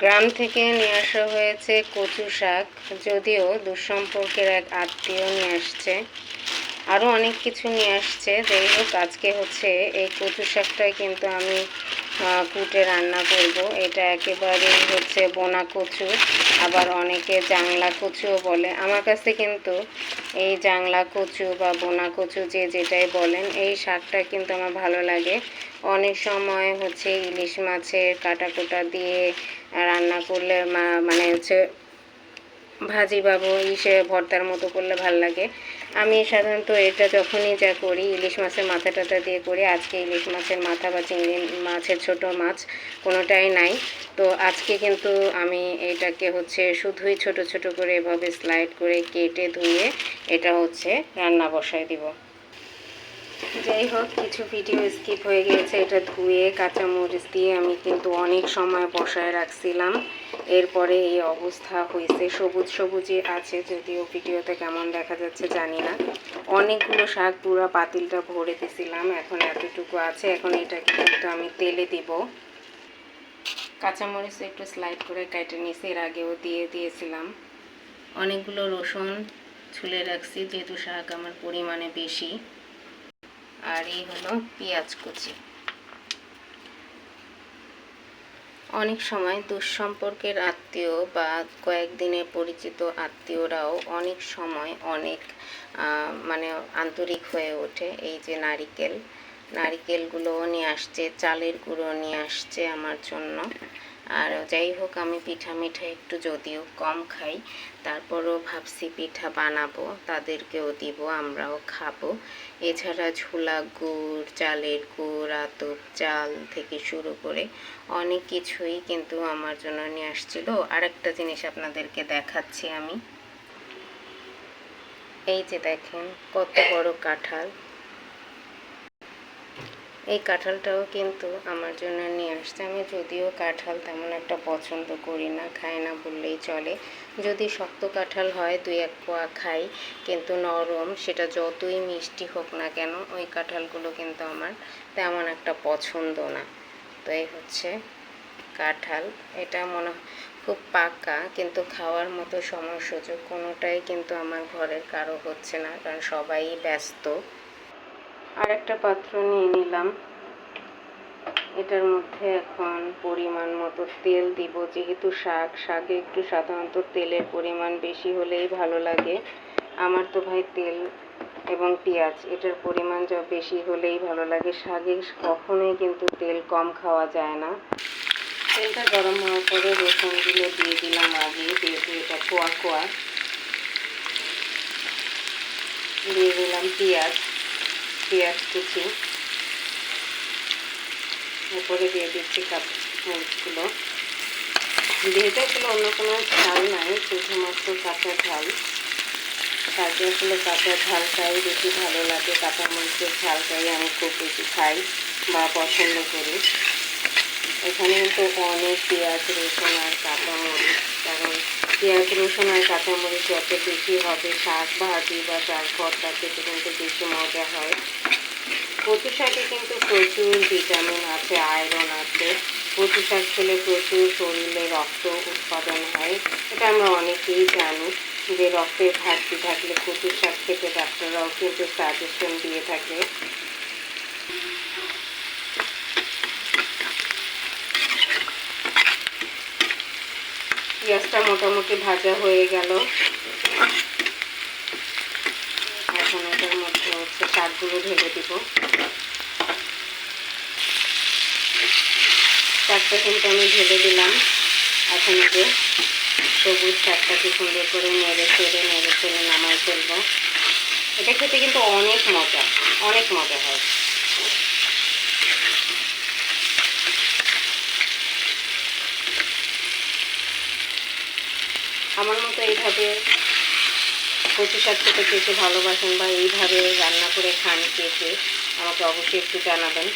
গ্রাম থেকে নিয়ে আসা হয়েছে কচু শাক, যদিও দুঃসম্পর্কের এক আত্মীয় নিয়ে আসছে। আরও অনেক কিছু নিয়ে আসছে। যাই হোক, আজকে হচ্ছে এই কচু শাকটাই কিন্তু আমি কুটে রান্না করব। এটা একেবারে হচ্ছে বোনা কচু, আবার অনেকে জাংলা কচুও বলে। আমার কাছে কিন্তু এই জাংলা কচু বা বোনা কচু যে যেটাই বলেন, এই শাকটা কিন্তু আমার ভালো লাগে। অনেক সময় হচ্ছে ইলিশ মাছের কাটা কোটা দিয়ে রান্না করলে মানে হচ্ছে ভাজি বাবু ইসে ভর্তার মতো করলে ভালো লাগে। আমি সাধারণত এটা যখনই যা করি, ইলিশ মাছের মাথা টাথা দিয়ে করি, আজকে ইলিশ মাছের মাথা বা চিংড়ি মাছের ছোট মাছ কোনোটাই নাই। তো আজকে কিন্তু আমি এটাকে হচ্ছে শুধুই ছোট ছোট করে এভাবে স্লাইড করে কেটে ধুয়ে এটা হচ্ছে রান্না বসায় দিব। যাই হোক, কিছু ভিডিও স্কিপ হয়ে গিয়েছে। এটা ধুয়ে, কাঁচামরিচ দিয়ে আমি কিন্তু অনেক সময় বসায় রাখছিলাম। এরপরে এই অবস্থা হয়েছে। সবুজ সবুজই আছে, যদিও ভিডিওতে কেমন দেখা যাচ্ছে জানি না। অনেকগুলো শাক পুরো পাতিলটা ভরে দিছিলাম, এখন এতটুকু আছে। এখন এটাকে কিন্তু আমি তেলে দিব। কাঁচামরিচ একটু স্লাইড করে কেটে নিয়েছি এর আগেও দিয়ে দিয়েছিলাম। অনেকগুলো রসুন ছুলে রাখছি, যেহেতু শাক আমার পরিমাণে বেশি। আর এই হলো পেঁয়াজ কুচি। অনেক সময় দুঃসম্পর্কের আত্মীয় বা কয়েকদিনের পরিচিত আত্মীয়রাও অনেক সময় অনেক মানে আন্তরিক হয়ে ওঠে। এই যে নারিকেল, নারিকেলগুলোও নিয়ে আসছে, চালের গুঁড়ো নিয়ে আসছে আমার জন্য। আর যাই হোক, আমি পিঠা মিঠা একটু যদিও কম খাই, তারপরও ভাবছি পিঠা বানাবো, তাদেরকেও দিব, আমরাও খাব। এছাড়া ঝোলা গুড়, চালের গুড়, আতপ চাল থেকে শুরু করে অনেক কিছুই কিন্তু আমার জন্য নিয়ে আসছিল। আরেকটা জিনিস আপনাদেরকে দেখাচ্ছি আমি। এই যে দেখেন, কত বড় কাঁঠাল। এই কাঁঠালটাও কিন্তু আমার জন্য নিয়ে আসছে। আমি যদিও কাঁঠাল তেমন একটা পছন্দ করি না, খাই না বললেই চলে। যদি শক্ত কাঁঠাল হয়, দুই এক পোয়া খাই, কিন্তু নরম, সেটা যতই মিষ্টি হোক না কেন, ওই কাঁঠালগুলো কিন্তু আমার তেমন একটা পছন্দ না। তো এই হচ্ছে কাঁঠাল। এটা মনে খুব পাকা, কিন্তু খাওয়ার মতো সময় সুযোগ কোনোটাই কিন্তু আমার ঘরের কারও হচ্ছে না, কারণ সবাই ব্যস্ত। আর একটা পাত্র নিয়ে নিলাম। এটার মধ্যে এখন পরিমাণ মতো তেল দিব। যেহেতু শাক, শাকে একটু সাধারণত তেলের পরিমাণ বেশি হলেই ভালো লাগে। আমার তো ভাই তেল এবং পেঁয়াজ, এটার পরিমাণ যা বেশি হলেই ভালো লাগে। শাকে কখনোই কিন্তু তেল কম খাওয়া যায় না। তেলটা গরম হওয়ার পরে রসুনগুলো দিয়ে দিলাম আগে, যেহেতু এটা কোয়া কোয়া। দিয়ে দিলাম পেঁয়াজ। পেঁয়াজ কুচি। উপরে দিয়ে দিচ্ছি কাপ মরিচগুলো। যেহেতু অন্য কোনো ঝাল নাই, শুধুমাত্র কাঁচা ঝাল। তাকে আসলে কাঁচা ঝালটাই বেশি ভালো লাগে, কাঁচা মরিচের ঝালটাই আমি খুব বেশি খাই বা পছন্দ করি। এখানে কিন্তু অনেক পেঁয়াজ, রসুন আর কাঁচামরিচ কারণ পেঁয়াজ রসুন আর যত বেশি হবে, শাক ভাজি বা শাক ভর্তা খেতে কিন্তু বেশি মজা হয়। কচু শাকে কিন্তু প্রচুর ভিটামিন আছে, আয়রন আছে। কচু শাক খেলে প্রচুর শরীরে রক্ত উৎপাদন হয়। এটা আমরা অনেকেই জানি যে রক্তের ঘাটতি থাকলে কচু শাক খেতে ডাক্তাররাও কিন্তু সাজেশন দিয়ে থাকে। পেঁয়াজটা মোটামুটি ভাজা হয়ে গেল। এখন এটার মধ্যে হচ্ছে শাকগুলো ঢেলে দিব। শাকটা কিন্তু আমি ঢেলে দিলাম। এখন যে সবুজ শাকটাকে সুন্দর করে নেড়ে চেড়ে নেড়ে চেড়ে নামাই ফেলব। এটা খেতে কিন্তু অনেক মজা অনেক মজা হয়। আমার মতো এইভাবে কচু শাক খেতে ভালোবাসেন বা এইভাবে রান্না করে খান কে, আমাকে অবশ্যই একটু জানাবেন।